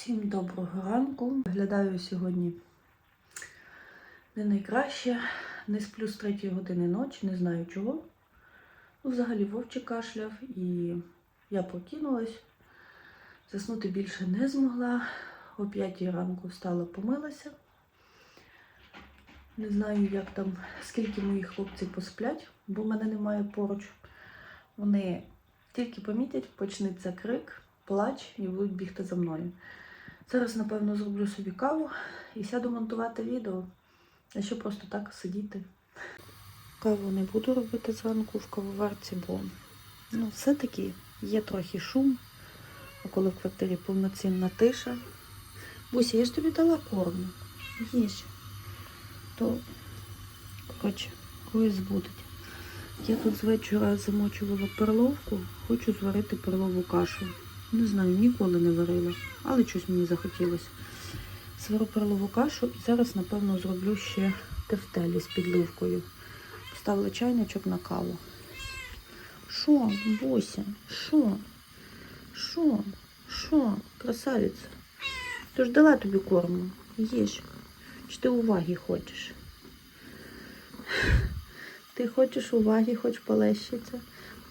Всім доброго ранку. Виглядаю сьогодні не найкраще. Не сплю з 3 години ночі, не знаю чого. Ну, взагалі вовчик кашляв і я прокинулась. Заснути більше не змогла. О 5 ранку встала, помилася. Не знаю, як там, скільки мої хлопці посплять, бо мене немає поруч. Вони тільки помітять, почнеться крик, плач і будуть бігти за мною. Зараз, напевно, зроблю собі каву і сяду монтувати відео. А ще просто так сидіти. Каву не буду робити зранку в кавоварці, бо ну, все-таки є трохи шум. А коли в квартирі повноцінна тиша. Буся, я ж тобі дала корму. Їж. То, коротше, когось збудить. Я тут з вечора замочувала перловку, хочу зварити перлову кашу. Не знаю, ніколи не варила, але щось мені захотілося. Свару перлову кашу і зараз, напевно, зроблю ще тефтелі з підливкою. Поставила чайничок на каву. Що, Бося? Що? Що? Що? Красавиця? То ж дала тобі корму. Їж. Чи ти уваги хочеш? Ти хочеш уваги, хоч полещиться.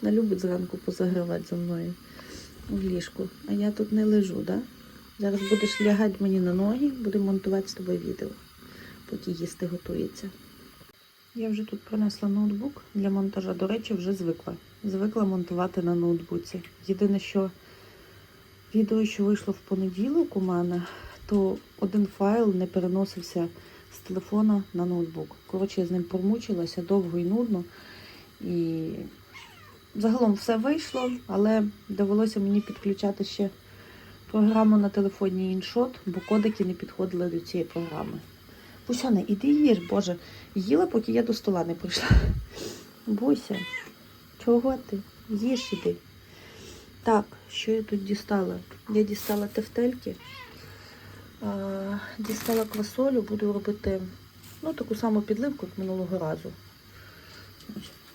Вона любить зранку позагравати за мною в ліжку. А я тут не лежу, да? Зараз будеш лягати мені на ноги, будемо монтувати з тобою відео, поки їсти готується. Я вже тут принесла ноутбук для монтажа. До речі, вже звикла. Звикла монтувати на ноутбуці. Єдине, що відео, що вийшло в понеділок у мене, то один файл не переносився з телефона на ноутбук. Коротше, я з ним промучилася довго і нудно. І загалом все вийшло, але довелося мені підключати ще програму на телефоні іншот, бо кодики не підходили до цієї програми. Бусяна, іди їж, Боже. Їла, поки я до стола не прийшла. Буся, чого ти? Їж іди. Так, що я тут дістала? Я дістала тефтельки, дістала квасолю, буду робити ну, таку саму підливку, як минулого разу.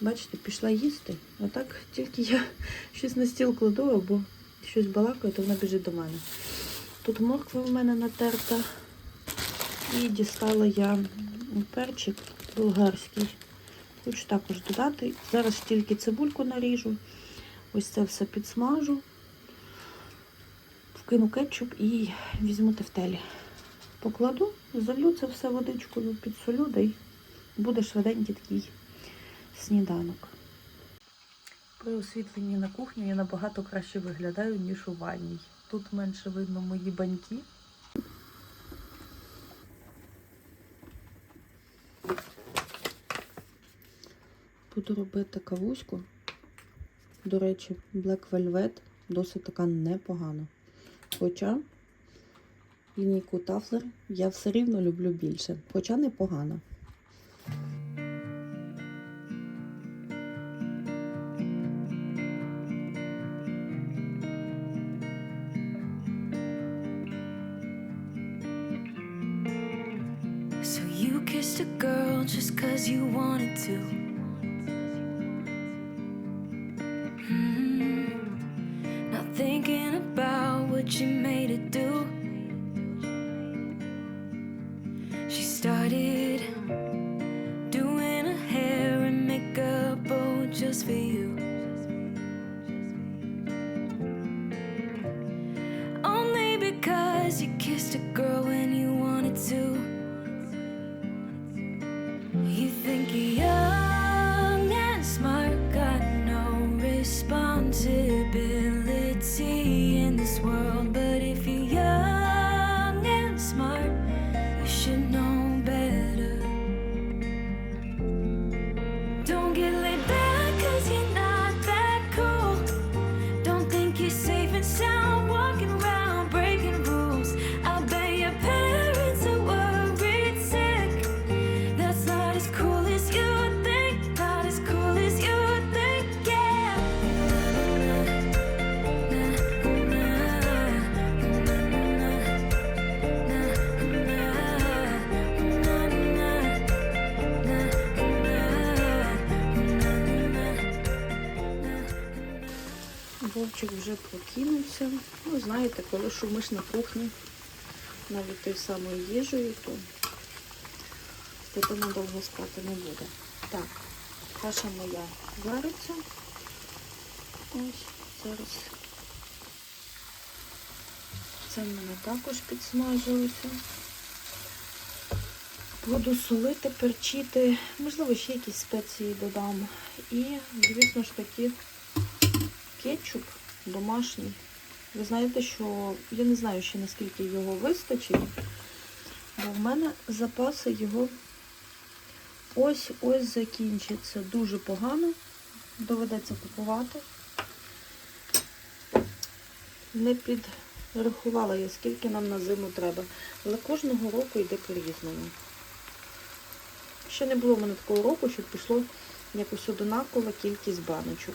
Бачите, пішла їсти. А так тільки я щось на стіл кладу або щось балакаю, то вона біжить до мене. Тут морква в мене натерта. І дістала я перчик болгарський. Хочу також додати. Зараз тільки цибульку наріжу. Ось це все підсмажу. Вкину кетчуп і візьму тефтелі. Покладу, залю це все водичкою, підсолю, да буде швиденький такий сніданок. При освітленні на кухні я набагато краще виглядаю, ніж у ванній. Тут менше видно мої баньки. Буду робити кавуську. До речі, Black Velvet досить така непогана. Хоча лінійку Тафлер я все рівно люблю більше, хоча непогана. Kissed a girl just cause you wanted to. Вовчик вже прокинувся. Ну, знаєте, коли шумиш на кухні, навіть тою самою їжею, то дитина довго спати не буде. Так, каша моя вариться. Ось, зараз. Це в мене також підсмажилося. Буду солити, перчити, можливо, ще якісь спеції додам. І, звісно ж таки, кетчуп домашній. Ви знаєте, що я не знаю ще наскільки його вистачить, бо в мене запаси його ось-ось закінчаться. Дуже погано. Доведеться купувати. Не підрахувала я, скільки нам на зиму треба. Але кожного року йде по-різному. Ще не було в мене такого року, щоб пішло якось одинакова кількість баночок.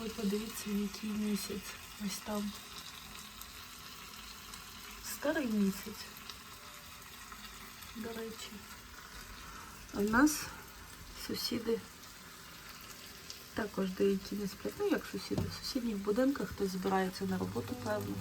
Ви подивіться, який місяць. Ось там. Старий місяць. До речі. А в нас сусіди також деякі не сплять. Ну як сусіди? В сусідніх будинках хтось збирається на роботу, певно.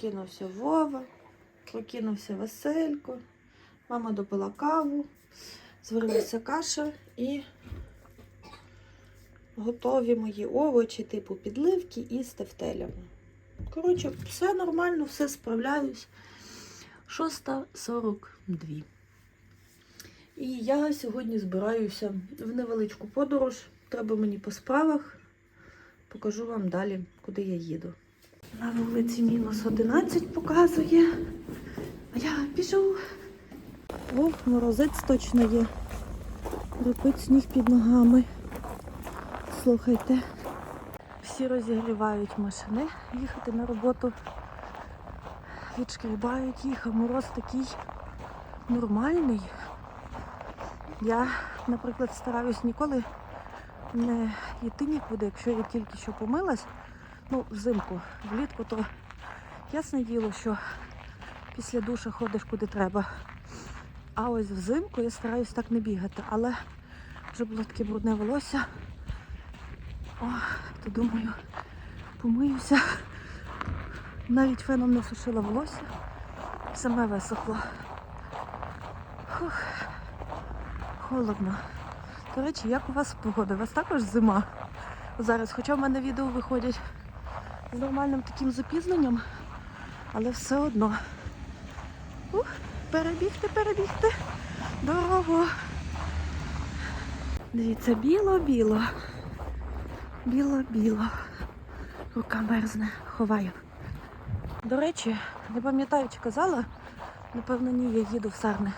Прокинувся Вова, прокинувся Василько, мама допила каву, зварилася каша і готові мої овочі, типу підливки із тефтелями. Коротше, все нормально, все справляюсь. 6.42. І я сьогодні збираюся в невеличку подорож. Треба мені по справах. Покажу вам далі, куди я їду. На вулиці мінус 11 показує. А я біжу. О, морозець точно є. Репить сніг під ногами. Слухайте. Всі розігрівають машини їхати на роботу. Відшкрібають їх, а мороз такий нормальний. Я, наприклад, стараюсь ніколи не йти нікуди, якщо я тільки що помилась. Ну, взимку, влітку, то ясне діло, що після душа ходиш куди треба. А ось взимку я стараюсь так не бігати, але вже було таке брудне волосся. О, то думаю, помиюся. Навіть феном не сушила волосся. Саме висохло. Фух. Холодно. До речі, як у вас погода? У вас також зима зараз, хоча в мене відео виходять з нормальним таким запізненням, але все одно. Ух, перебігти, перебігти дорогу. Дивіться, біло-біло. Біло-біло. Рука мерзне, ховаю. До речі, не пам'ятаю, чи казала, напевно, ні, я їду в Сарне.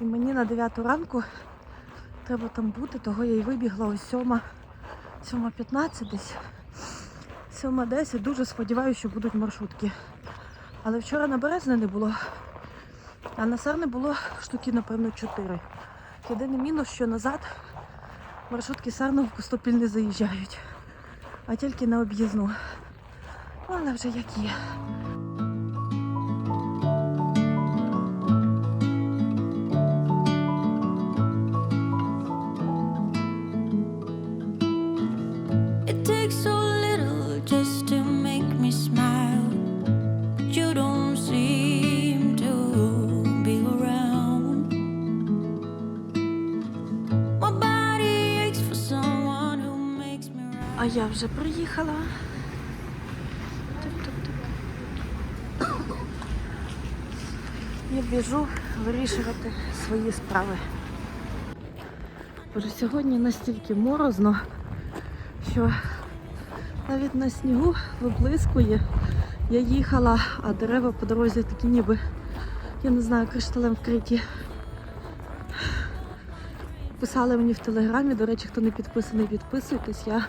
І мені на 9 ранку треба там бути, того я і вибігла ось 7, 7.15 десь. 7.10. Дуже сподіваюся, що будуть маршрутки. Але вчора на Березне не було, а на Сарне було штуки, напевно, 4. Єдиний мінус, що назад маршрутки Сарна в Костопіль не заїжджають, а тільки на об'їзну. Ну, Але вже як є. А я вже приїхала. Тук-тук-тук. Я біжу вирішувати свої справи. Боже, сьогодні настільки морозно, що навіть на снігу виблискує. Я їхала, а дерева по дорозі такі ніби, я не знаю, кришталем вкриті. Писали мені в телеграмі, до речі, хто не підписаний, підписуйтесь. Я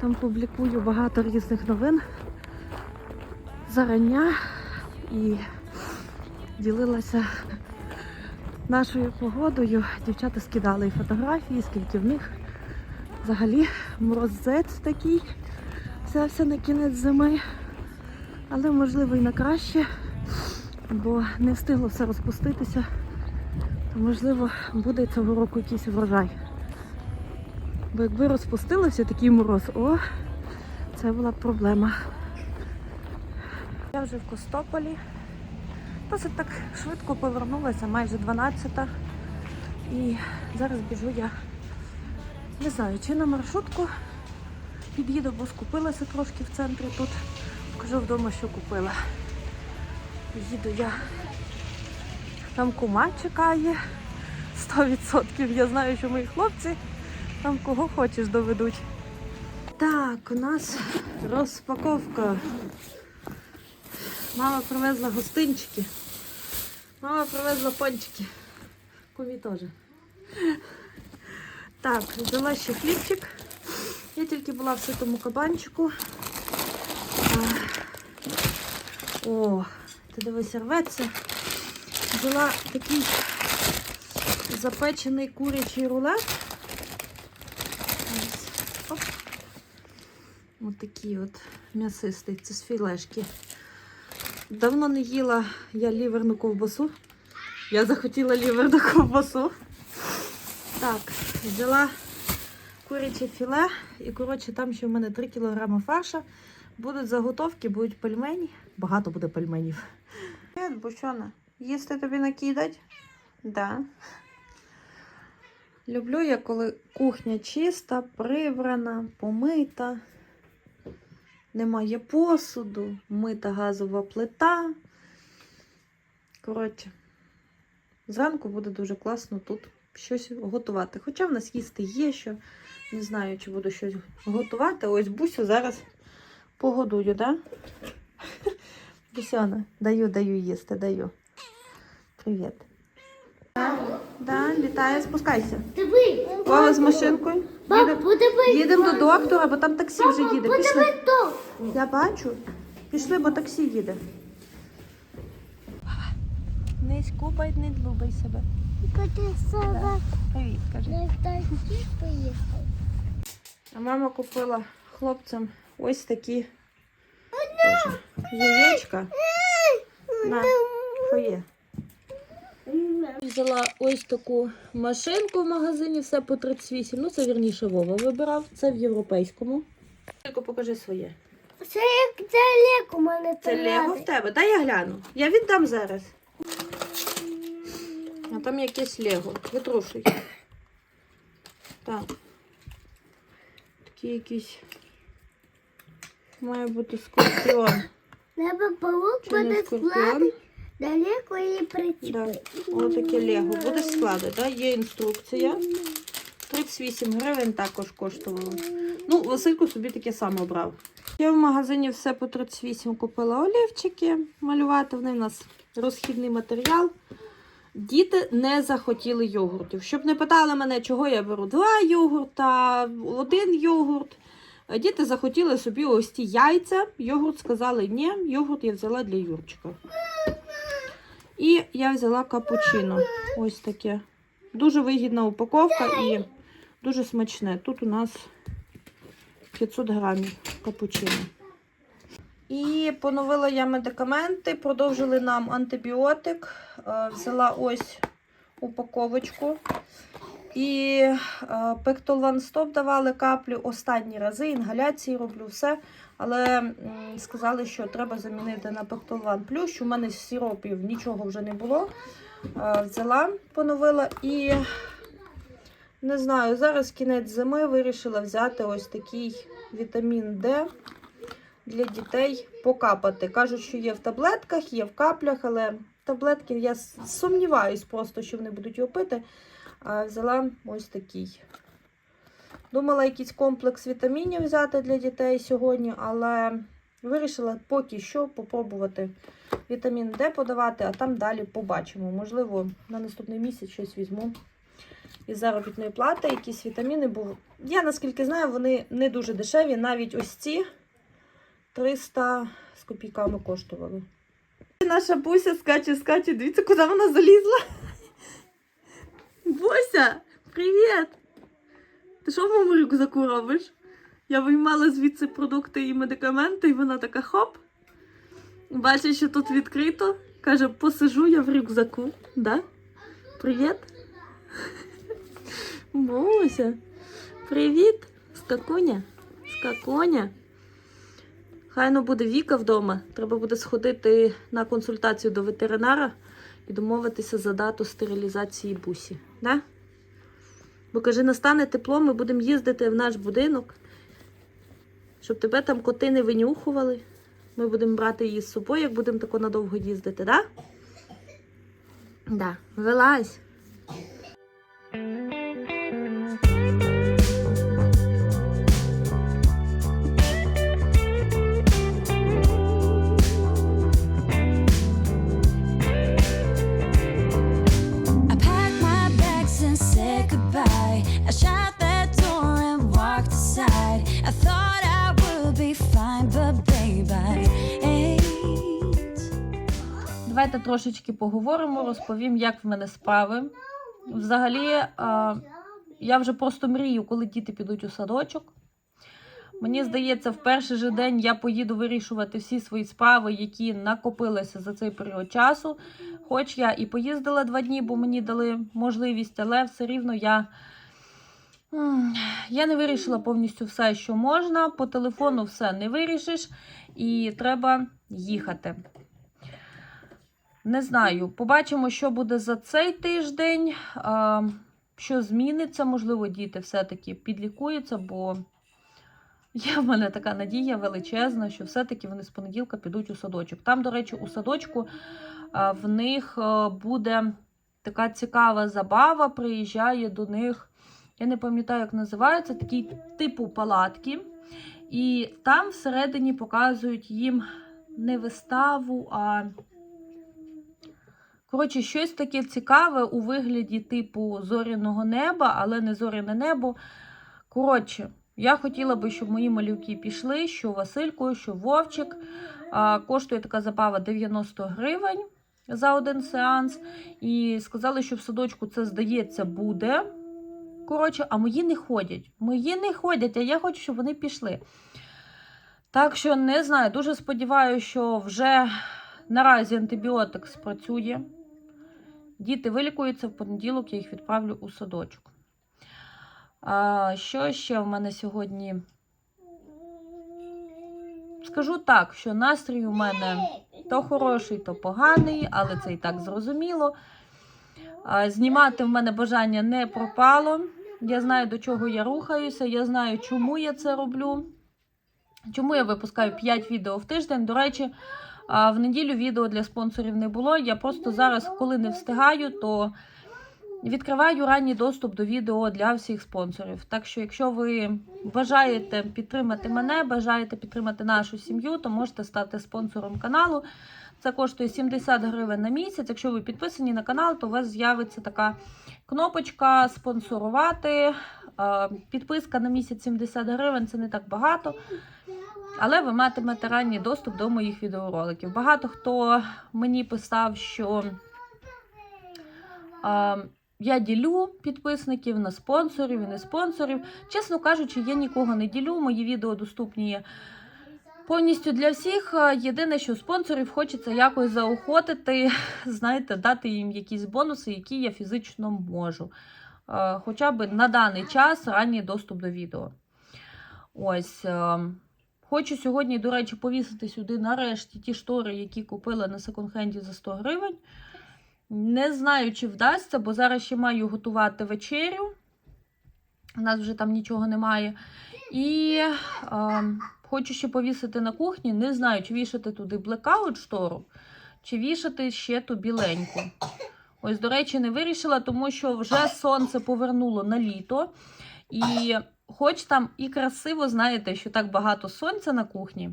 там публікую багато різних новин зарання і ділилася нашою погодою. Дівчата скидали і фотографії, скільки в них взагалі морозець такий. Взявся на кінець зими. Але можливо і на краще, бо не встигло все розпуститися. То можливо буде цього року якийсь врожай. Бо якби розпустилося такий мороз, о, це була б проблема. Я вже в Костополі. Досить так швидко повернулася, майже 12. та І зараз біжу я не знаю, чи на маршрутку під'їду, бо скупилася трошки в центрі тут. Покажу вдома, що купила. Їду я. Там кума чекає 100%. Я знаю, що мої хлопці там кого хочеш доведуть. Так, у нас розпаковка. Мама привезла гостинчики. Мама привезла пончики. Кумі теж. Так, взяла ще хлібчик. Я тільки була в ситому кабанчику. О, ти дивися, рветься. Взяла такий запечений курячий рулет. Ось. Оп. Ось такий от м'ясистий, це з філешки. Давно не їла я ліверну ковбасу. Я захотіла ліверну ковбасу. Так, взяла куряче філе. І, коротше, там ще в мене 3 кг фарша. Будуть заготовки, будуть пельмені. Багато буде пельменів. Привіт, Бущона. Їсти тобі накидать? Да. Люблю я, коли кухня чиста, прибрана, помита. Немає посуду, мита газова плита. Коротше, зранку буде дуже класно тут щось готувати. Хоча в нас їсти є що. Не знаю, чи буду щось готувати. Ось бусю зараз погодую, да? Бусяна, даю, даю їсти, даю. Привіт. Да, літає, спускайся. Диви, Вова з машинкою. баб, Їдемо їдем до доктора, бо там таксі вже їде. Пішли. Подиви то. Я бачу. Пішли, бо таксі їде. Не скупай, не длубай себе. Коти себе Привіт, кажи. на таксі поїхав. А мама купила хлопцям ось такі Боже, яєчка. На, що є? Взяла ось таку машинку в магазині, все по 38. Ну, це вірніше Вова вибирав. Це в європейському. Тільки покажи своє. Це як це лек у мене Це Лего в тебе. Дай я гляну. Я віддам зараз. А там якесь Лего. Витрушуй. Так. Такі якісь. Має бути скорпіон. Треба павук Чи буде складати далеко і Да. Ось таке Лего. Буде складати, да? Є інструкція. 38 гривень також коштувало. Ну, Василько собі таке саме брав. Я в магазині все по 38 купила олівчики малювати. Вони в нас розхідний матеріал. Діти не захотіли йогуртів. Щоб не питали мене, чого я беру два йогурта, один йогурт. Діти захотіли собі ось ті яйця. Йогурт сказали, ні, йогурт я взяла для Юрчика. І я взяла капучино. Ось таке. Дуже вигідна упаковка і дуже смачне. Тут у нас 500 грамів капучино. І поновила я медикаменти, продовжили нам антибіотик. Е, Взяла ось упаковочку. І е, пектолван стоп давали каплю останні рази, інгаляції роблю все. Але сказали, що треба замінити на пектолван плющ. У мене з сиропів нічого вже не було. Взяла, поновила і не знаю, зараз кінець зими вирішила взяти ось такий вітамін Д для дітей покапати. Кажуть, що є в таблетках, є в каплях, але таблетки я сумніваюсь просто, що вони будуть його пити. Взяла ось такий. Думала якийсь комплекс вітамінів взяти для дітей сьогодні, але вирішила поки що попробувати вітамін Д подавати, а там далі побачимо. Можливо, на наступний місяць щось візьму із заробітної плати, якісь вітаміни, бо я наскільки знаю, вони не дуже дешеві. Навіть ось ці 300 з копійками коштували. Наша Буся скаче, скаче. Дивіться, куди вона залізла. Буся, привіт! Ти що в моєму рюкзаку робиш? Я виймала звідси продукти і медикаменти, і вона така хоп. Бачить, що тут відкрито. Каже, посижу я в рюкзаку. Да? Привіт. Буся. Привіт. Скакуня. Скакуня. Хайно буде Віка вдома. Треба буде сходити на консультацію до ветеринара і домовитися за дату стерилізації бусі. Да? Бо каже, настане тепло, ми будемо їздити в наш будинок, щоб тебе там коти не винюхували. Ми будемо брати її з собою, як будемо тако надовго їздити, да? Да, вилазь. Давайте трошечки поговоримо, розповім, як в мене справи. Взагалі, я вже просто мрію, коли діти підуть у садочок. Мені здається, в перший же день я поїду вирішувати всі свої справи, які накопилися за цей період часу. Хоч я і поїздила два дні, бо мені дали можливість, але все рівно я, я не вирішила повністю все, що можна. По телефону все не вирішиш, і треба їхати. Не знаю, побачимо, що буде за цей тиждень, що зміниться. Можливо, діти все-таки підлікуються, бо є в мене така надія величезна, що все-таки вони з понеділка підуть у садочок. Там, до речі, у садочку в них буде така цікава забава. Приїжджає до них, я не пам'ятаю, як називається, такий типу палатки. І там всередині показують їм не виставу, а Коротше, щось таке цікаве у вигляді типу зоряного неба, але не зоряне небо. Коротше, я хотіла би, щоб мої малюки пішли, що Василько, що Вовчик. А, коштує така забава 90 гривень за один сеанс. І сказали, що в садочку це, здається, буде. Коротше, а мої не ходять. Мої не ходять, а я хочу, щоб вони пішли. Так що не знаю, дуже сподіваюся, що вже наразі антибіотик спрацює. Діти вилікуються в понеділок, я їх відправлю у садочок. А, що ще в мене сьогодні? Скажу так, що настрій у мене то хороший, то поганий, але це і так зрозуміло. А, знімати в мене бажання не пропало. Я знаю, до чого я рухаюся, я знаю, чому я це роблю. Чому я випускаю 5 відео в тиждень. До речі, в неділю відео для спонсорів не було. Я просто зараз, коли не встигаю, то відкриваю ранній доступ до відео для всіх спонсорів. Так що, якщо ви бажаєте підтримати мене, бажаєте підтримати нашу сім'ю, то можете стати спонсором каналу. Це коштує 70 гривень на місяць. Якщо ви підписані на канал, то у вас з'явиться така кнопочка спонсорувати. Підписка на місяць 70 гривень це не так багато. Але ви матимете ранній доступ до моїх відеороликів. Багато хто мені писав, що е, я ділю підписників на спонсорів і не спонсорів. Чесно кажучи, я нікого не ділю. Мої відео доступні повністю для всіх. Єдине, що спонсорів хочеться якось заохотити, знаєте, дати їм якісь бонуси, які я фізично можу. Хоча б на даний час ранній доступ до відео. Ось. Хочу сьогодні, до речі, повісити сюди нарешті ті штори, які купила на секонд-хенді за 100 гривень. Не знаю, чи вдасться, бо зараз ще маю готувати вечерю. У нас вже там нічого немає. І е, хочу ще повісити на кухні. Не знаю, чи вішати туди блекаут штору, чи вішати ще ту біленьку. Ось, до речі, не вирішила, тому що вже сонце повернуло на літо. І хоч там і красиво, знаєте, що так багато сонця на кухні.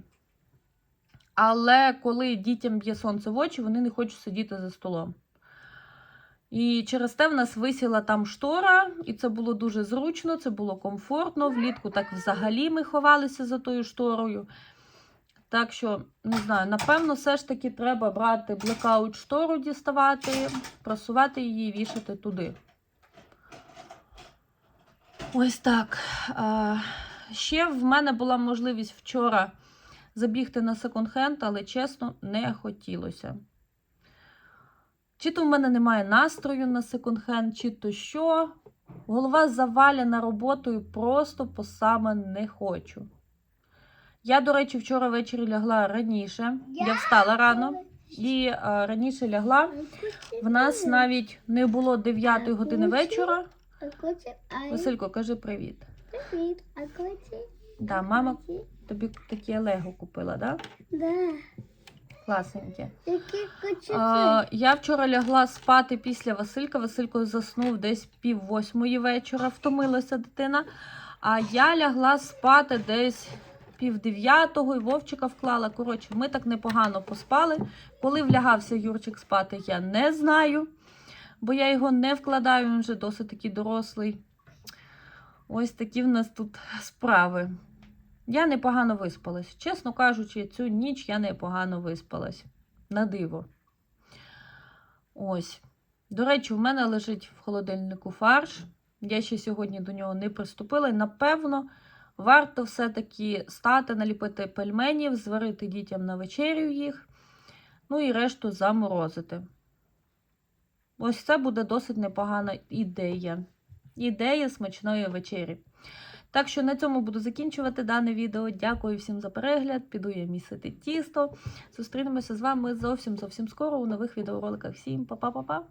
Але коли дітям б'є сонце в очі, вони не хочуть сидіти за столом. І через те в нас висіла там штора, і це було дуже зручно, це було комфортно. Влітку так взагалі ми ховалися за тою шторою. Так що, не знаю, напевно, все ж таки треба брати блекаут штору, діставати, просувати її і вішати туди. Ось так. А, ще в мене була можливість вчора забігти на секонд-хенд, але чесно, не хотілося. Чи то в мене немає настрою на секонд-хенд, чи то що. Голова завалена роботою, просто по саме не хочу. Я, до речі, вчора ввечері лягла раніше. Я встала рано і е, раніше лягла. В нас навіть не було 9 години вечора. Василько, кажи привіт. привіт, а коти? Да, мама тобі таке лего купила, да? Да. Класненьке. А, я вчора лягла спати після Василька. Василько заснув десь пів восьмої вечора, втомилася дитина. А я лягла спати десь пів дев'ятого і Вовчика вклала. Коротше, ми так непогано поспали. Коли влягався Юрчик спати, я не знаю, бо я його не вкладаю, він вже досить такий дорослий. Ось такі в нас тут справи. Я непогано виспалась. Чесно кажучи, цю ніч я непогано виспалась. На диво. Ось. До речі, в мене лежить в холодильнику фарш. Я ще сьогодні до нього не приступила. І, напевно, варто все-таки стати, наліпити пельменів, зварити дітям на вечерю їх. Ну і решту заморозити. Ось це буде досить непогана ідея. Ідея смачної вечері. Так що на цьому буду закінчувати дане відео. Дякую всім за перегляд. Піду я місити тісто. Зустрінемося з вами зовсім зовсім скоро у нових відеороликах. Всім па-па-па-па!